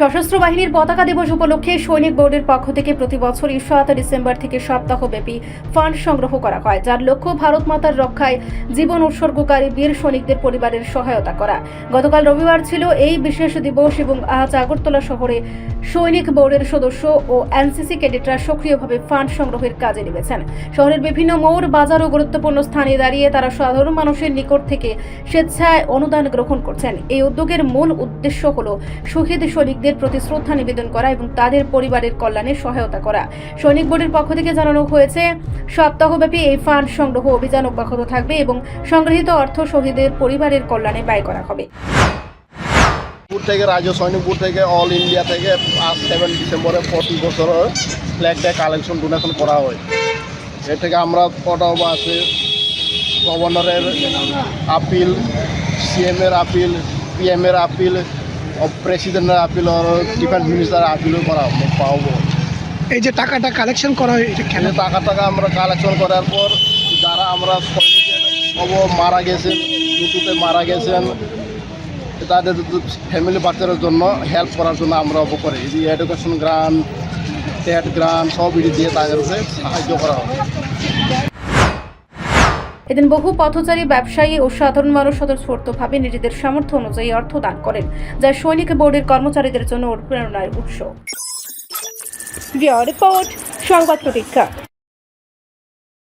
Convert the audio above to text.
সশস্ত্র বাহিনীর পতাকা দিবস উপলক্ষে সৈনিক বোর্ডের পক্ষ থেকে প্রতি বছরই সাত ডিসেম্বর থেকে সপ্তাহব্যাপী ফান্ড সংগ্রহ করা হয়, যার লক্ষ্য ভারত মাতার রক্ষায় জীবন উৎসর্গকারী বীর সৈনিকদের পরিবারের সহায়তা করা। গতকাল রবিবার ছিল এই বিশেষ দিবস এবং আজ আগরতলা শহরে সৈনিক বোর্ডের সদস্য ও এনসিসি ক্যাডেটরা সক্রিয়ভাবে ফান্ড সংগ্রহের কাজে নেমেছেন। শহরের বিভিন্ন মোড়, বাজার ও গুরুত্বপূর্ণ স্থানে দাঁড়িয়ে তারা সাধারণ মানুষের নিকট থেকে স্বেচ্ছায় অনুদান গ্রহণ করছেন। এই উদ্যোগের মূল উদ্দেশ্য হল শহীদ সৈনিকদের প্রতি শ্রদ্ধা নিবেদন করা এবং তাদের পরিবারের কল্যাণে সহায়তা করা। সৈনিক বোর্ডের পক্ষ থেকে জানানো হয়েছে, সপ্তাহব্যাপী এই ফান্ড সংগ্রহ অভিযান অব্যাহত থাকবে এবং সংগৃহীত অর্থ শহীদের পরিবারের কল্যাণে ব্যয় করা হবে। থেকে, রাজ্য সৈনিকপুর থেকে, অল ইন্ডিয়া থেকে আজ সেভেন ডিসেম্বরে প্রতি বছর ফ্ল্যাগটা কালেকশন ডোনেশন করা হয়। এর থেকে আমরা কটাও আছে, গভর্নরের আপিল সিএমের আপিল পিএমের আপিল প্রেসিডেন্টের আপিল ডিফেন্স মিনিস্টার আপিলও করা পাবো। এই যে টাকাটা কালেকশন করা হয় এটা কেন? টাকা টাকা আমরা কালেকশন করার পর যারা আমরা অব মারা গেছেন মৃত্যুতে মারা গেছেন তাদের ফ্যামিলি বাচ্চাদের জন্য হেল্প করার জন্য আমরা অব করি। এই যে এডুকেশন গ্রান্ট টেট গ্রান্ট সব দিয়ে তাদেরকে সাহায্য করা হবে এদিন বহু পথচারী, ব্যবসায়ী ও সাধারণ মানুষ স্বতঃস্ফূর্তভাবে নিজেদের সামর্থ্য অনুযায়ী অর্থ দান করেন, যা সৈনিক বোর্ডের কর্মচারীদের জন্য অনুপ্রেরণার উৎস। রিপোর্ট, সংবাদ প্রতীক্ষা।